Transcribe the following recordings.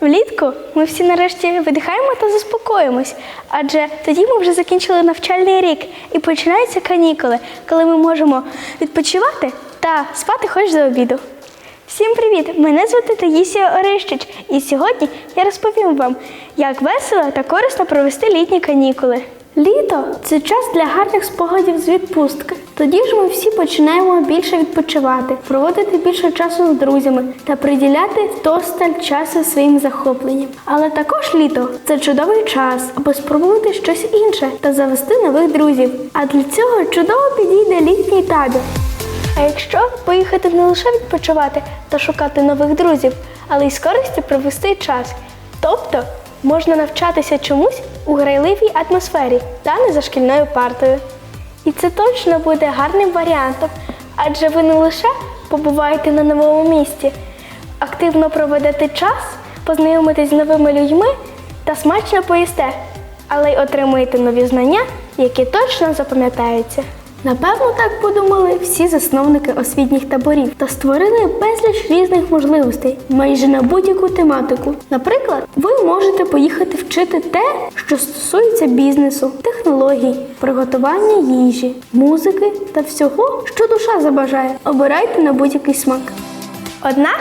Влітку ми всі нарешті видихаємо та заспокоїмось, адже тоді ми вже закінчили навчальний рік і починаються канікули, коли ми можемо відпочивати та спати хоч до обіду. Всім привіт! Мене звати Таїсія Орищич, і сьогодні я розповім вам, як весело та корисно провести літні канікули. Літо це час для гарних спогадів з відпустки. Тоді ж ми всі починаємо більше відпочивати, проводити більше часу з друзями та приділяти вдосталь часу своїм захопленням. Але також літо це чудовий час, аби спробувати щось інше та завести нових друзів. А для цього чудово підійде літній табір. А якщо поїхати не лише відпочивати та шукати нових друзів, але й з користю провести час. Тобто можна навчатися чомусь у грайливій атмосфері та не за шкільною партою. І це точно буде гарним варіантом, адже ви не лише побуваєте на новому місці, активно проведете час, познайомитесь з новими людьми та смачно поїсте, але й отримуєте нові знання, які точно запам'ятаються. Напевно, так подумали всі засновники освітніх таборів та створили безліч різних можливостей майже на будь-яку тематику. Наприклад, ви можете поїхати вчити те, що стосується бізнесу, технологій, приготування їжі, музики та всього, що душа забажає. Обирайте на будь-який смак. Однак,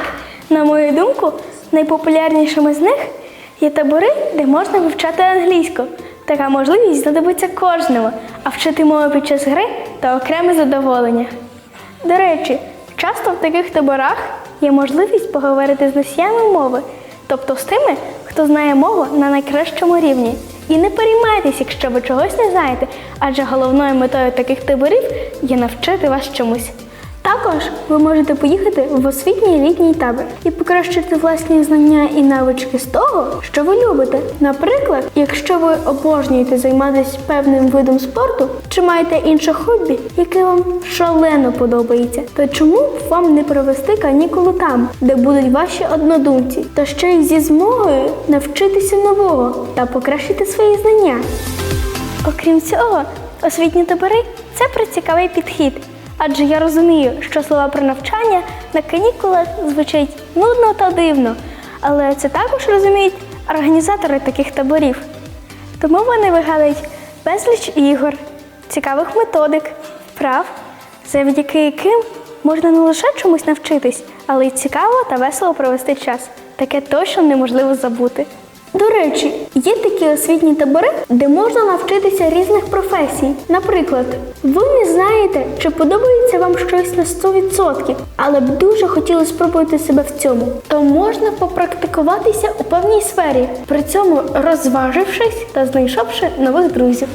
на мою думку, найпопулярнішими з них є табори, де можна вивчати англійську. Така можливість знадобиться кожному, а вчити мову під час гри та окреме задоволення. До речі, часто в таких таборах є можливість поговорити з носіями мови, тобто з тими, хто знає мову на найкращому рівні. І не переймайтесь, якщо ви чогось не знаєте, адже головною метою таких таборів є навчити вас чомусь. Також ви можете поїхати в освітній літній табір і покращити власні знання і навички з того, що ви любите. Наприклад, якщо ви обожнюєте займатися певним видом спорту чи маєте інше хобі, яке вам шалено подобається, то чому б вам не провести канікули там, де будуть ваші однодумці, та ще й зі змогою навчитися нового та покращити свої знання. Окрім цього, освітні табори це прицікавий підхід. Адже я розумію, що слова про навчання на канікулах звучать нудно та дивно, але це також розуміють організатори таких таборів. Тому вони вигадують безліч ігор, цікавих методик, вправ, завдяки яким можна не лише чомусь навчитись, але й цікаво та весело провести час. Таке точно неможливо забути. До речі, є такі освітні табори, де можна навчитися різних професій. Наприклад, ви не знаєте, чи подобається вам щось на 100%, але б дуже хотіли спробувати себе в цьому. То можна попрактикуватися у певній сфері, при цьому розважившись та знайшовши нових друзів.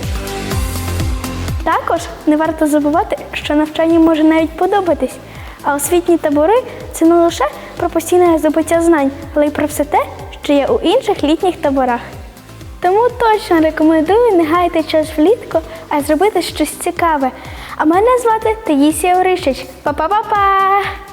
Також не варто забувати, що навчання може навіть подобатись. А освітні табори це не лише про постійне здобуття знань, але й про все те, що є у інших літніх таборах. Тому точно рекомендую не гайте час влітку, а зробити щось цікаве. А мене звати Таїсія Орищич. Па-па-па-па!